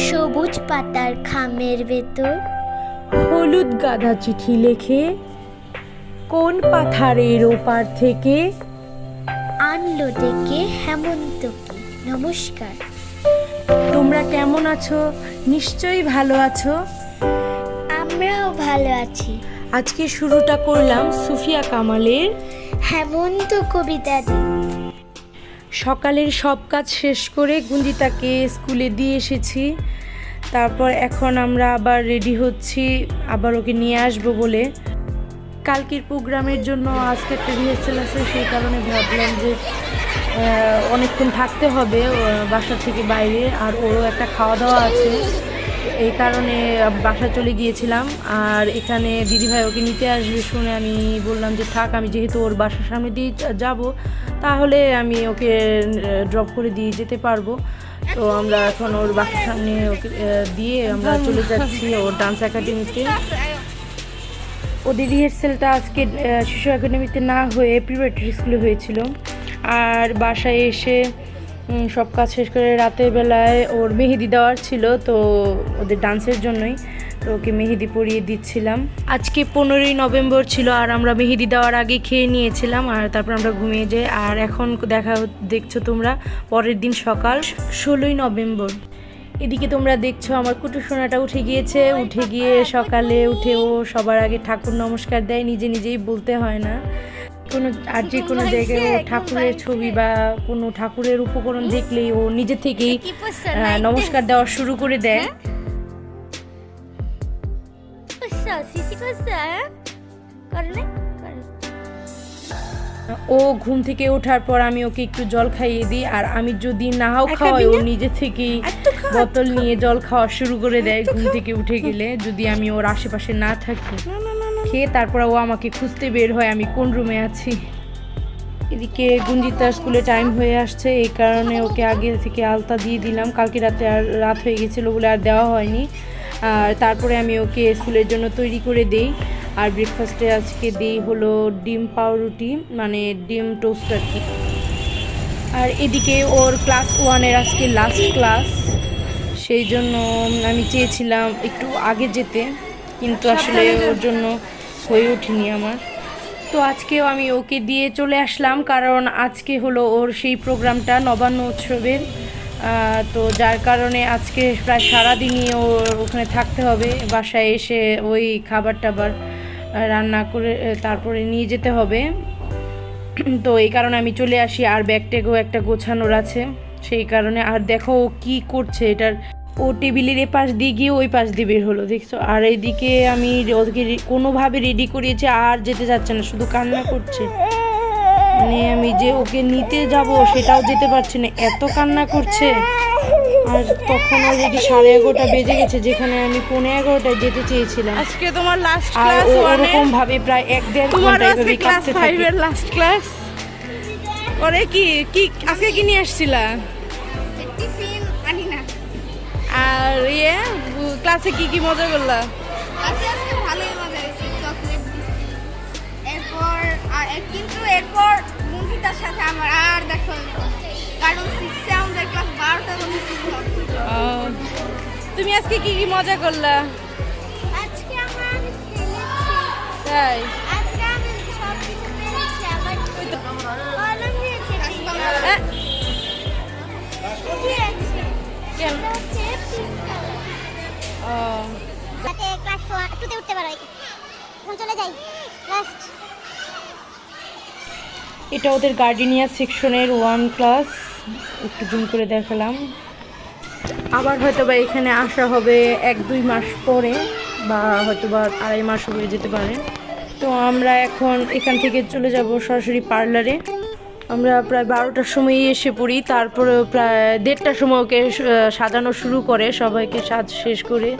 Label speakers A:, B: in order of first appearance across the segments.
A: সবুজ পাতার খামের ভেতর
B: হলুদ গাধা চিঠি লেখে কোন পাথারের ওপার থেকে?
A: আনলো ডেকে হেমন্তকে নমস্কার।
B: তোমরা কেমন আছো? নিশ্চয়ই ভালো আছো?
A: আমরাও ভালো আছি।
B: আজকে শুরুটা করলাম সুফিয়া কামালের
A: হেমন্ত কবিতা দিয়ে
B: সকালের সব কাজ শেষ করে গুঞ্জিতাকে স্কুলে দিয়ে এসেছি। তারপর এখন আমরা আবার রেডি হচ্ছি, আবার ওকে নিয়ে আসব বলে। কালকের প্রোগ্রামের জন্য আজকে একটা রিহার্সেল আছে, সেই কারণে ভাবলাম যে অনেকক্ষণ থাকতে হবে বাসা থেকে বাইরে, আর ওরও একটা খাওয়া দাওয়া আছে। এই কারণে বাসা চলে গিয়েছিলাম। আর এখানে দিদিভাই ওকে নিতে আসবে শুনে আমি বললাম যে থাক আমি যেহেতু ওর বাসার সামনে দিয়ে যাব তাহলে আমি ওকে ড্রপ করে দিয়ে যেতে পারব। তো আমরা এখন ওর বাসার সামনে ওকে দিয়ে আমরা চলে যাচ্ছি ওর ডান্স একাডেমিতে ওদের রিহার্সেলটা আজকে শিশু একাডেমিতে না হয়ে প্রিপারেটরি স্কুলে হয়েছিল। আর বাসায় এসে সব কাজ শেষ করে রাতের বেলায় ওর মেহেদি দেওয়ার ছিল, তো ওদের ডান্সের জন্যই তো ওকে মেহেদি পরিয়ে দিচ্ছিলাম। আজকে পনেরোই নভেম্বর ছিল, আর আমরা মেহেদি দেওয়ার আগে খেয়ে নিয়েছিলাম, আর তারপর আমরা ঘুমিয়ে যাই। আর এখন দেখা দেখছ তোমরা, পরের দিন সকাল ষোলোই নভেম্বর। এদিকে তোমরা দেখছ আমার কুটু সোনাটা উঠে গিয়েছে, উঠে গিয়ে সকালে উঠে ও সবার আগে ঠাকুর নমস্কার দেয়, নিজে নিজেই বলতে হয় না। কোনো আর যে কোনো জায়গায় ও ঠাকুরের ছবি বা কোনো ঠাকুরের উপকরণ দেখলেই ও নিজে থেকেই নমস্কার দেওয়া শুরু করে দেয়।
A: করলে?
B: ও ঘুম থেকে ওঠার পর আমি ওকে একটু জল খাইয়ে দিই আর আমি যদি নাও খাওয়াই ও নিজে থেকেই বোতল নিয়ে জল খাওয়া শুরু করে দেয় ঘুম থেকে উঠে গেলে যদি আমি ওর আশেপাশে না থাকি। খেয়ে তারপর ও আমাকে খুঁজতে বের হয় আমি কোন রুমে আছি। এদিকে গুঞ্জিতার স্কুলে টাইম হয়ে আসছে, এই কারণে ওকে আগে থেকে আলতা দিয়ে দিলাম। কালকে রাতে আর রাত হয়ে গেছিল বলে আর দেওয়া হয়নি। আর তারপরে আমি ওকে স্কুলের জন্য তৈরি করে দেই। আর ব্রেকফাস্টে আজকে দিই হলো ডিম পাউরুটি মানে ডিম টোস্ট আর কি। আর এদিকে ওর ক্লাস ওয়ানের আজকে লাস্ট ক্লাস সেই জন্য আমি চেয়েছিলাম একটু আগে যেতে, কিন্তু আসলে ওর জন্য হয়ে ওঠেনি আমার। তো আজকেও আমি ওকে দিয়ে চলে আসলাম, কারণ আজকে হলো ওর সেই প্রোগ্রামটা নবান্ন উৎসবের। তো যার কারণে আজকে প্রায় সারাদিনই ওর ওখানে থাকতে হবে, বাসায় এসে ওই খাবার টাবার রান্না করে তারপরে নিয়ে যেতে হবে। তো এই কারণে আমি চলে আসি, আর ব্যাগ ট্যাগও একটা গোছানোর আছে। সেই কারণে, আর দেখো ও কি করছে, এটার ও টেবিলের এ পাশ দিয়ে গিয়ে ওই পাশ দিয়ে বের হলো দেখছ? আর এইদিকে আমি ওদেরকে কোনোভাবে রেডি করিয়েছি আর যেতে যাচ্ছে না শুধু কান্না করছে। মানে আমি যে ওকে নিতে যাব সেটাও যেতে পারছি না এত কান্না করছে। আর তখন অলরেডি সাড়ে এগারোটা বেজে গেছে যেখানে আমি পনেরো এগারোটায় যেতে চেয়েছিলাম।
C: আজকে তোমার লাস্ট
B: আর
C: ক্লাস
B: ওরকম ভাবে প্রায় এক দেড় ঘণ্টা
C: ক্লাস লাস্ট ক্লাস ওরে কি কি আজকে কি নিয়ে আসছিলা? আর ইয়ে ক্লাসে কি কি মজা করলা?
D: আজকে আজকে ভালোই মজা হয়েছে চকলেট এরপর আর কিন্তু এরপর মুভিটার সাথে আমার আর দেখা হলো কারণ সিক্সে আমাদের ক্লাস বারোটা মধ্যে শুরু
C: তুমি আজকে কি কি মজা করলা?
A: আজকে আমরা
C: তাই?
A: আজকে আমি সব কিছু পেরেছি আবার কলম দিয়েছে
C: কেন
A: যাতে ক্লাস টুতে উঠতে পারো এখন চলে যাই লাস্ট
B: এটা ওদের গার্ডেনিয়া সেকশনের ওয়ান ক্লাস একটু জুম করে দেখালাম। আবার হয়তো বা এখানে আসা হবে এক, দুই মাস পরে, বা হয়তো বা আড়াই মাস হয়ে যেতে পারে। তো আমরা এখন এখান থেকে চলে যাব সরাসরি পার্লারে আমরা প্রায় বারোটার সময় এসে পড়ি তারপরে প্রায় দেড়টার সময় ওকে সাজানো শুরু করে সবাইকে সাজ শেষ করে।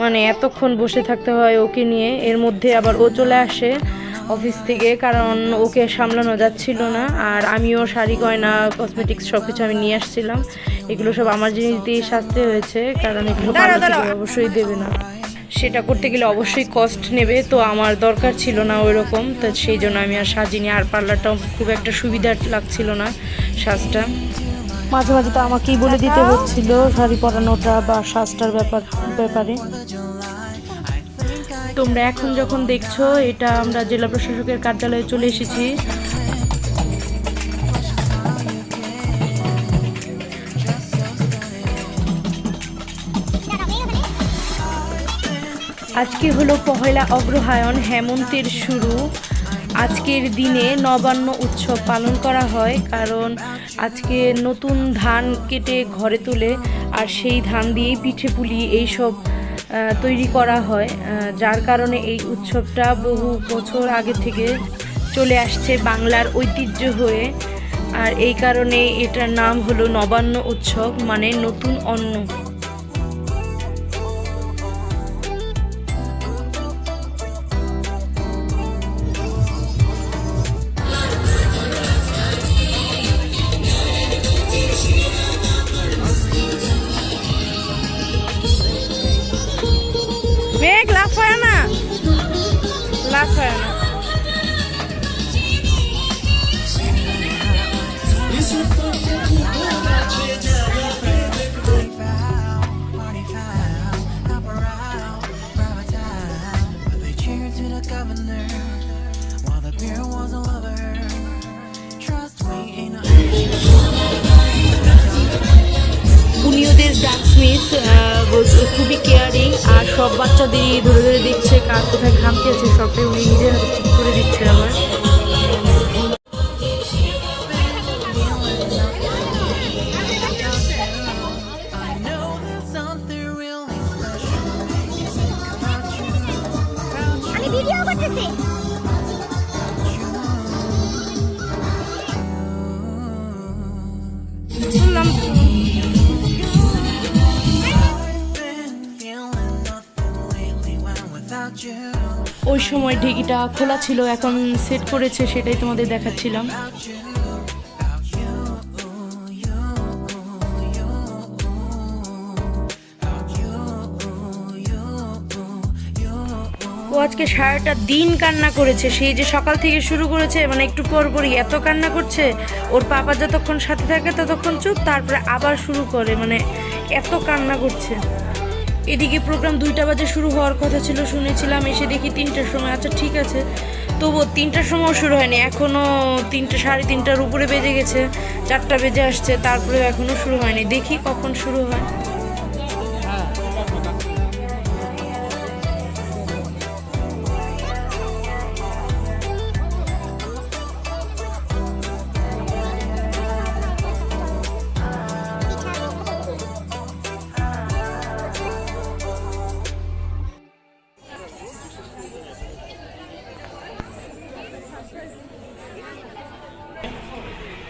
B: মানে এতক্ষণ বসে থাকতে হয় ওকে নিয়ে এর মধ্যে আবার ও চলে আসে অফিস থেকে কারণ ওকে সামলানো যাচ্ছিল না আর আমিও শাড়ি গয়না কসমেটিক্স সব কিছু আমি নিয়ে আসছিলাম। এগুলো সব আমার জিনিস দিয়ে সাজতে হয়েছে কারণ এগুলো। অবশ্যই দেবে না। সেটা করতে গেলে অবশ্যই কস্ট নেবে। তো আমার দরকার ছিল না ওই রকম তো সেই জন্য আমি আর সাজিনি আর পার্লারটাও খুব একটা সুবিধা লাগছিল না সাজটা। মাঝে মাঝে তো আমাকেই বলে দিতে হচ্ছিল শাড়ি পরানোটা বা সাজটার ব্যাপার ব্যাপারে। তোমরা এখন যখন দেখছ এটা আমরা জেলা প্রশাসকের কার্যালয়ে চলে এসেছি। আজকে হলো পহেলা অগ্রহায়ণ, হেমন্তের শুরু। আজকের দিনে নবান্ন উৎসব পালন করা হয়, কারণ আজকে নতুন ধান কেটে ঘরে তোলে, আর সেই ধান দিয়েই পিঠে পুলি এইসব তৈরি করা হয়। যার কারণে এই উৎসবটা বহু বছর আগে থেকে চলে আসছে বাংলার ঐতিহ্য হয়ে। আর এই কারণে এটার নাম হলো নবান্ন উৎসব মানে নতুন অন্ন। সময় ঢেকিটা খোলা ছিল, এখন সেট করেছে, সেটাই তোমাদের দেখাচ্ছিলাম। ও আজকে সারাটা দিন কান্না করেছে, সেই যে সকাল থেকে শুরু করেছে মানে একটু পর পরই এত কান্না করছে, ওর পাপা যতক্ষণ সাথে থাকে ততক্ষণ চুপ, তারপরে আবার শুরু করে মানে এত কান্না করছে। এদিকে প্রোগ্রাম দুইটা বাজে শুরু হওয়ার কথা ছিল, শুনেছিলাম, এসে দেখি তিনটার সময়। আচ্ছা ঠিক আছে। তবুও তিনটার সময়ও শুরু হয়নি। এখনও তিনটে, সাড়ে তিনটার উপরে বেজে গেছে, চারটা বেজে আসছে তারপরে এখনও শুরু হয়নি। দেখি কখন শুরু হয়।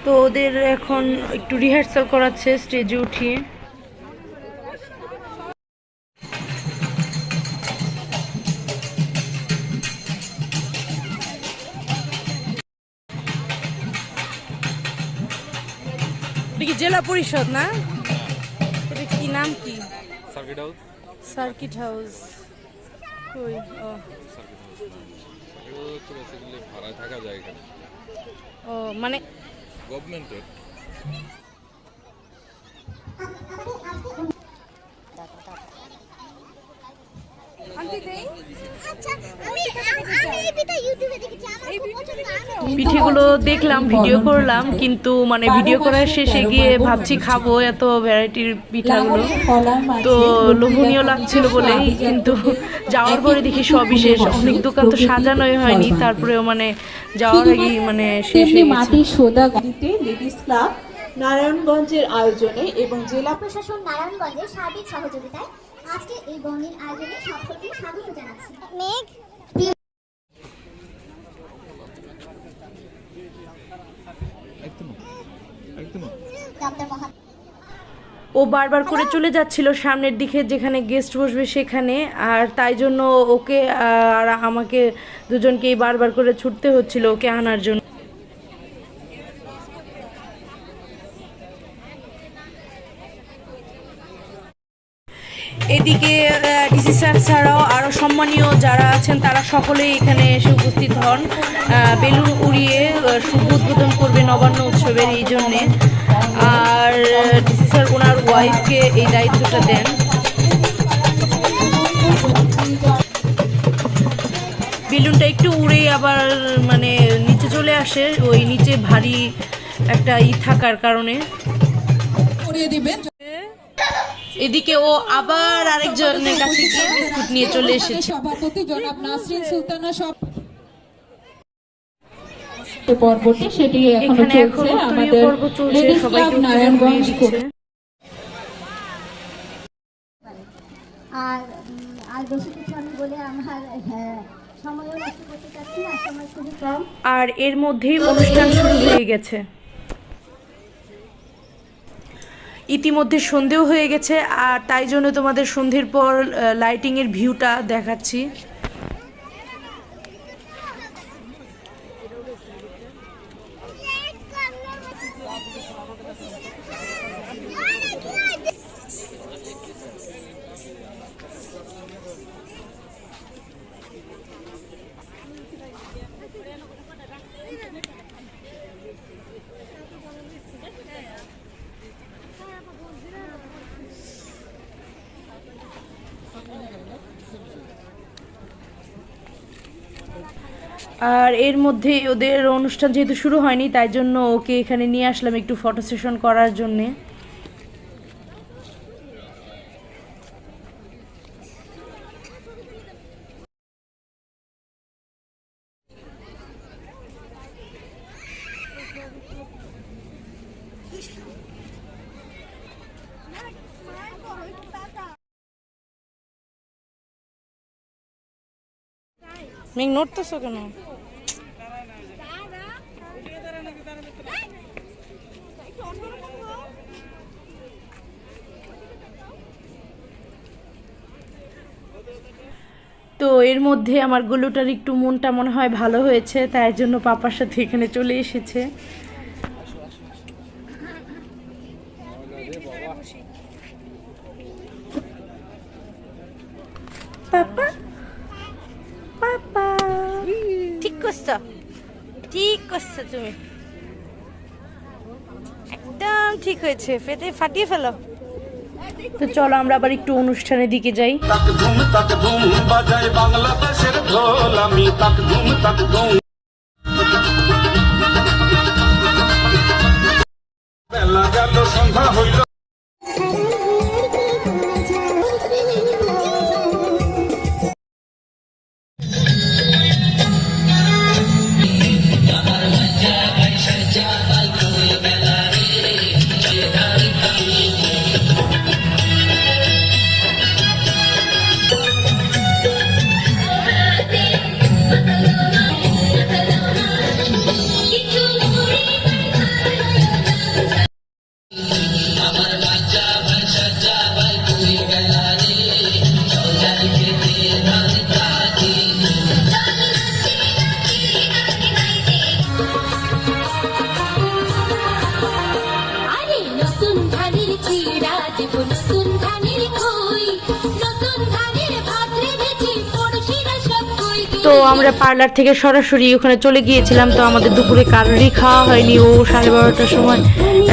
B: তো ওদের এখন একটু রিহার্সাল করাচ্ছে স্টেজে উঠিয়ে
C: এটা কি জেলা পরিষদ না? এটা কি নাম কি?
E: Circuit house.
C: Circuit house. কই? ও।
E: হচ্ছে বেসিক্যালি ভাড়ায় থাকা যায় এখানে।
C: ও মানে
E: গভর্নমেন্টের।
B: পিঠেগুলো দেখলাম, ভিডিও করলাম, কিন্তু মানে ভিডিও করার শেষে গিয়ে ভাবছি খাব এত ভ্যারাইটির পিঠাগুলো। তো লোভনীয় লাগছিল বলে, কিন্তু যাওয়ার পরে দেখি সবই শেষ। অনেক দোকান তো সাজানোই হয়নি, তারপরেও মানে যাওয়ার আগে মানে শেষ
F: মাটির সোদা গাড়িতে লেডিস ক্লাব নারায়ণগঞ্জের আয়োজনে এবং জেলা
A: প্রশাসন নারায়ণগঞ্জের সার্বিক সহযোগিতায় আজকে এই বর্ণিল আয়োজনে সকলকে স্বাগত জানাচ্ছি। মেঘ। ডক্টর মহা
B: ও বারবার করে চলে যাচ্ছিল সামনের দিকে যেখানে গেস্ট বসবে সেখানে, আর তাই জন্য ওকে আর আমাকে দুজনকেই বারবার করে ছুটতে হচ্ছিল ওকে আনার জন্য। এদিকে ডিসি স্যার ছাড়াও আরও সম্মানীয় যারা আছেন, তারা সকলেই এখানে এসে উপস্থিত হন। বেলুন উড়িয়ে শুভ উদ্বোধন করবে নবান্ন উৎসবের এই জন্যে। আর ডিসি স্যার ওনার ওয়াইফকে এই দায়িত্বটা দেন। বেলুনটা একটু উড়েই আবার মানে নিচে চলে আসে ওই নিচে ভারী একটা ই থাকার কারণে। এদিকে ও আবার আরেকজনের কাছে গিয়ে বিস্কুট নিয়ে চলে এসেছে।
G: সভাপতি জনাব নাসরিন সুলতানা সব
F: যে পর্বটি সেটি
B: এখনও
F: চলছে। আমাদের লেডিস ক্লাব নারায়ণগঞ্জ
A: আর আর বেশি কিছু আমি বলে আমার হ্যাঁ, সময়ও নষ্ট করতে চাচ্ছি না সময় খুবই কম।
B: আর এর মধ্যেই অনুষ্ঠান শুরু হয়ে গেছে। ইতিমধ্যে সন্ধেও হয়ে গেছে আর তাই জন্য তোমাদের সন্ধ্যের পর লাইটিং এর ভিউটা দেখাচ্ছি। আর এর মধ্যে ওদের অনুষ্ঠান যেহেতু শুরু হয়নি, তাই জন্য ওকে এখানে নিয়ে আসলাম একটু ফটো সেশন করার জন্যে।
C: মেঘ নড়তেছো কেন
B: তো এর মধ্যে আমার গুলুটার একটু মনটা মনে হয় ভালো হয়েছে, তাই জন্য পাপার সাথে এখানে চলে এসেছে।
C: ঠিক ঠিক তুমি। একদম ঠিক হয়েছে। ফেটে ফাটিয়ে ফেলো।
B: তো চলো আমরা আবার একটু অনুষ্ঠানের দিকে যাই। তো আমরা পার্লার থেকে সরাসরি ওখানে চলে গিয়েছিলাম। তো আমাদের দুপুরে কারোরই খাওয়া হয়নি। ও সাড়ে বারোটার সময়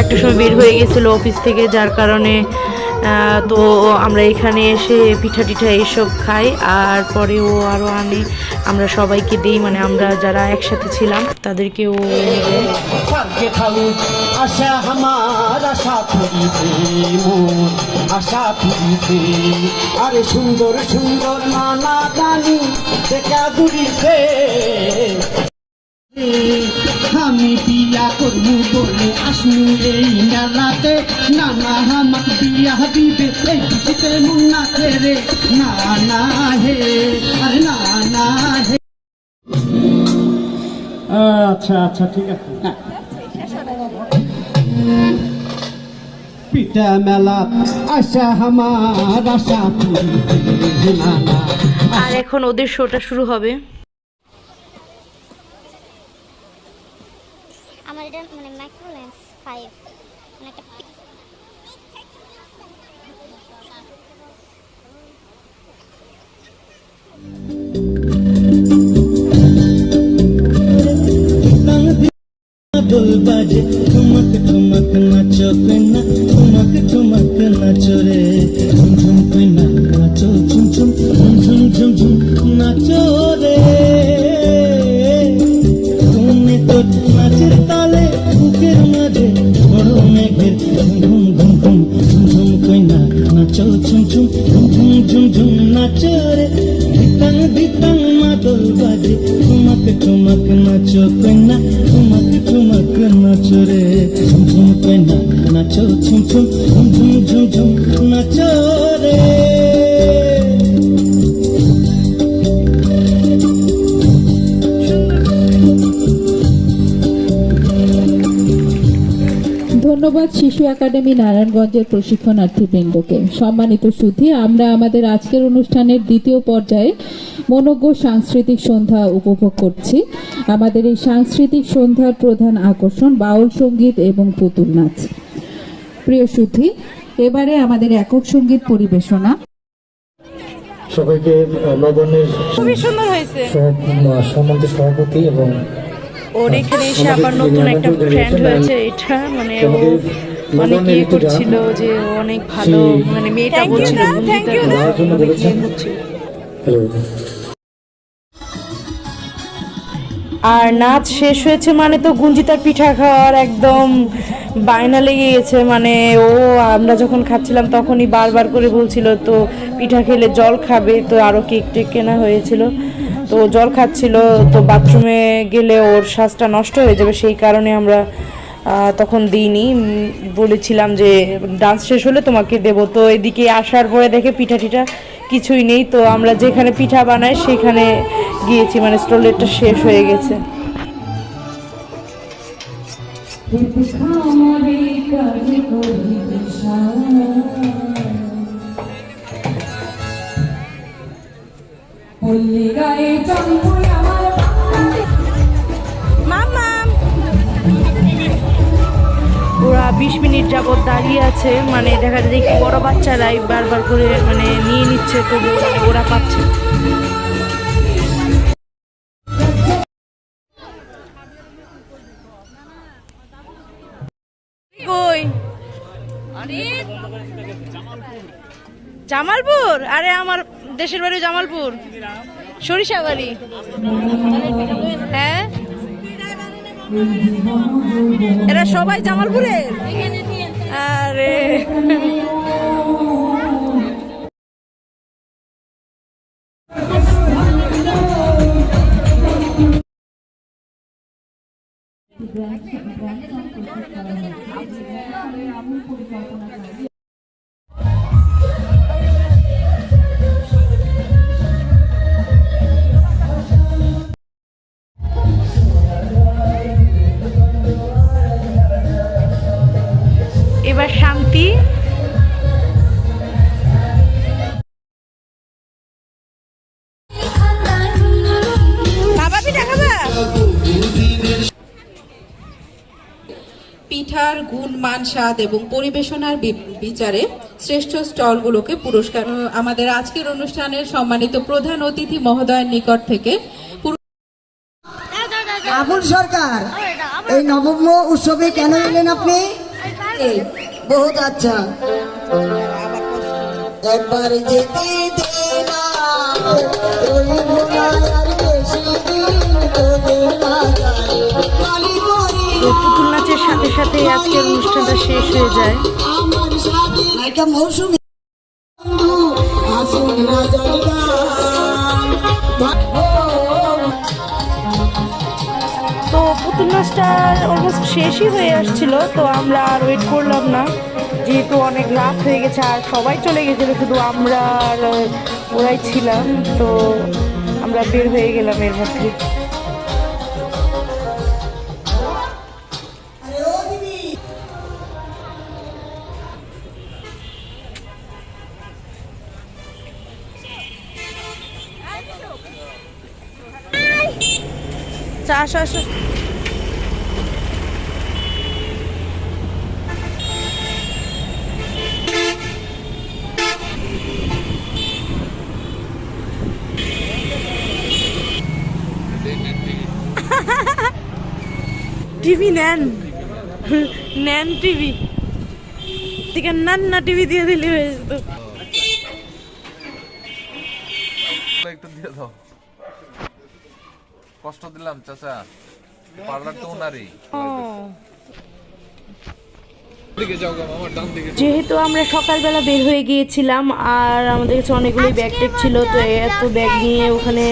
B: একটা সময় বের হয়ে গেছিল অফিস থেকে, যার কারণে তো আমরা এখানে এসে পিঠা টিঠা এইসব খাই। আর পরে ও আরও আনে। আমরা সবাইকে দিই মানে আমরা যারা একসাথে ছিলাম তাদেরকে ও দেয়
H: স্বর্গে থাকুক আশা আমার আশা পুরিতে মোর আশা পুরিতে আরে সুন্দর সুন্দর নানা গানি দেখা ঘুরিতে আমি বিয়া করব বলে আসনু এই মেলাতে। নানা হামাক বিয়া দিবে এই খুশিতে মুন্না রে। না না হে আরে না না হে। আচ্ছা আচ্ছা ঠিক আছে। পিঠা মেলা আশা আমার আশা
B: আর এখন ওদের শোটা শুরু হবে।
G: ধন্যবাদ শিশু একাডেমি নারায়ণগঞ্জের প্রশিক্ষণার্থীবৃন্দকে। সম্মানিত সুধি আমরা আমাদের আজকের অনুষ্ঠানের দ্বিতীয় পর্যায়ে মনোজ্ঞ সাংস্কৃতিক সন্ধ্যা উপভোগ করছি। আমাদের এই সাংস্কৃতিক সন্ধ্যার প্রধান আকর্ষণ বাউল সংগীত এবং পুতুল নাচ। প্রিয় সুধী এবারে আমাদের একক সংগীত পরিবেশনা।
I: সবাইকে লবণের
J: খুবই সুন্দর হয়েছে।
I: সম্মানিত সভাপতি এবং
B: ওর এখানে এসে আবার নতুন একটা ফ্রেন্ড হয়েছে এটা মানে ও অনেক ইয়ে করছিল যে ও অনেক ভালো মানে মেয়েটা বলছিল। আর নাচ শেষ হয়েছে মানে তো গুঞ্জিতার পিঠা খাওয়ার একদম বায়না লেগে গেছে মানে ও আমরা যখন খাচ্ছিলাম তখনই বারবার করে বলছিল তো পিঠা খেলে জল খাবে। তো আরও কেক টেক কেনা হয়েছিল। তো জল খাচ্ছিল, তো বাথরুমে গেলে ওর শ্বাসটা নষ্ট হয়ে যাবে, সেই কারণে আমরা তখন দিইনি। বলেছিলাম যে, ডান্স শেষ হলে তোমাকে দেবো। তো এদিকে আসার পরে দেখে পিঠা টিঠা কিছুই নেই, তো আমরা যেখানে পিঠা বানাই সেখানে গিয়েছি মানে স্টলেরটা শেষ হয়ে গেছে। ওরা বিশ মিনিট যাবত দাঁড়িয়ে আছে মানে দেখা যায় একটু বড় বাচ্চারাই বারবার করে মানে নিয়ে নিচ্ছে তবু মানে ওরা পাচ্ছে। জামালপুর? আরে আমার দেশের বাড়ি জামালপুর। সরিষাবাড়ি। হ্যাঁ? এরা সবাই জামালপুরের? আরে। এবার
K: পিঠার গুণ, মান স্বাদ এবং পরিবেশনার বিচারে শ্রেষ্ঠ স্টলগুলোকে পুরস্কার আমাদের আজকের অনুষ্ঠানের সম্মানিত প্রধান অতিথি মহোদয়ের নিকট থেকে
I: আবুল সরকার, এই নবম উৎসবে কেন এলেন আপনি? বহুত আচ্ছা। একবার যেতে
B: শেষ হয়ে যায়।
I: নায়িকা মৌসুমী।
B: তো পুতুল নাচটা অলমোস্ট শেষই হয়ে আসছিল তো আমরা আর ওয়েট করলাম না। যেহেতু অনেক রাত হয়ে গেছে আর সবাই চলে গেছিল শুধু আমরা আর ওরাই ছিলাম তো আমরা বের হয়ে গেলাম এর মধ্যে। চা আসো আসো। টিভি নেন। নেন টিভি। থেকে নান না টিভি দিয়ে দিলে হয়ে যেত।
E: কষ্ট দিলাম চাচা। পার্লার তো ওনারই।
B: যেহেতু আমরা সকালবেলা বের হয়ে গিয়েছিলাম আর আমাদের কাছে অনেকগুলোই ব্যাগ ট্যাগ ছিল তো এত ব্যাগ নিয়ে ওখানে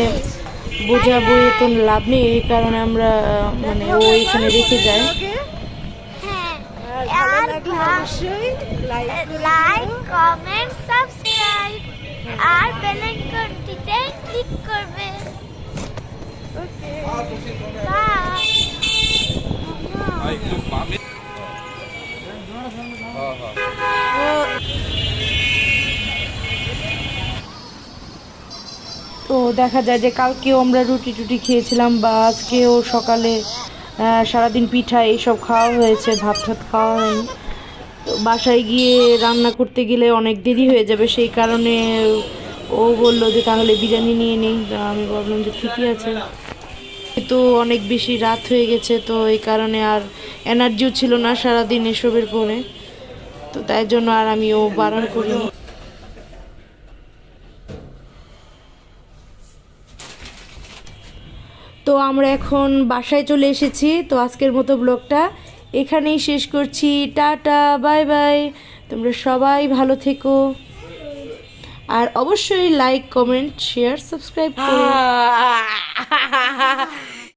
B: বোঝা বয়ে তো লাভ নেই এই কারণে আমরা মানে ও এখানে রেখে যায়।
D: আর লাইক কমেন্ট সাবস্ক্রাইব আর বেল আইকনটিতে ক্লিক করবে।
B: তো দেখা যায় যে কালকেও আমরা রুটি টুটি খেয়েছিলাম বা আজকেও সকালে সারাদিন পিঠা এইসব খাওয়া হয়েছে ভাত টাত খাওয়া হয়নি। তো বাসায় গিয়ে রান্না করতে গেলে অনেক দেরি হয়ে যাবে, সেই কারণে ও বলল যে তাহলে বিরিয়ানি নিয়ে নেই। আমি ভাবলাম যে ঠিকই আছে। তো অনেক বেশি রাত হয়ে গেছে, তো এই কারণে আর এনার্জিও ছিল না সারাদিন এসবের পরে। তো তাই জন্য আর আমি ও বারণ করিনি। তো আমরা এখন বাসায় চলে এসেছি, তো আজকের মতো ব্লগটা এখানেই শেষ করছি। Tata, bye bye. তোমরা সবাই ভালো থেকো। আর অবশ্যই লাইক কমেন্ট শেয়ার সাবস্ক্রাইব করো।